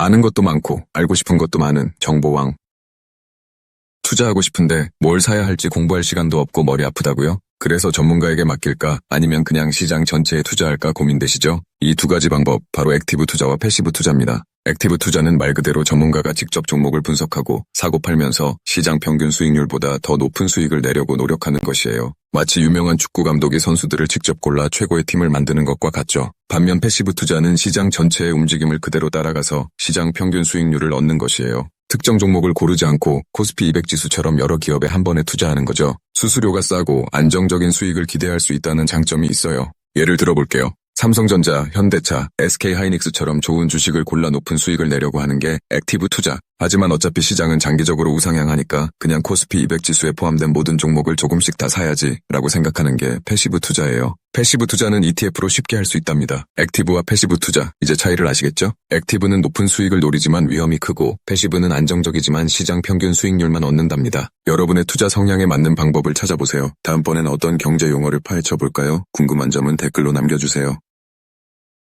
아는 것도 많고 알고 싶은 것도 많은 정보왕. 투자하고 싶은데 뭘 사야 할지 공부할 시간도 없고 머리 아프다고요? 그래서 전문가에게 맡길까 아니면 그냥 시장 전체에 투자할까 고민되시죠? 이 두 가지 방법 바로 액티브 투자와 패시브 투자입니다. 액티브 투자는 말 그대로 전문가가 직접 종목을 분석하고 사고 팔면서 시장 평균 수익률보다 더 높은 수익을 내려고 노력하는 것이에요. 마치 유명한 축구 감독이 선수들을 직접 골라 최고의 팀을 만드는 것과 같죠. 반면 패시브 투자는 시장 전체의 움직임을 그대로 따라가서 시장 평균 수익률을 얻는 것이에요. 특정 종목을 고르지 않고 코스피 200 지수처럼 여러 기업에 한 번에 투자하는 거죠. 수수료가 싸고 안정적인 수익을 기대할 수 있다는 장점이 있어요. 예를 들어볼게요. 삼성전자, 현대차, SK하이닉스처럼 좋은 주식을 골라 높은 수익을 내려고 하는 게 액티브 투자. 하지만 어차피 시장은 장기적으로 우상향하니까 그냥 코스피 200 지수에 포함된 모든 종목을 조금씩 다 사야지 라고 생각하는 게 패시브 투자예요. 패시브 투자는 ETF로 쉽게 할 수 있답니다. 액티브와 패시브 투자, 이제 차이를 아시겠죠? 액티브는 높은 수익을 노리지만 위험이 크고 패시브는 안정적이지만 시장 평균 수익률만 얻는답니다. 여러분의 투자 성향에 맞는 방법을 찾아보세요. 다음번엔 어떤 경제 용어를 파헤쳐 볼까요? 궁금한 점은 댓글로 남겨주세요.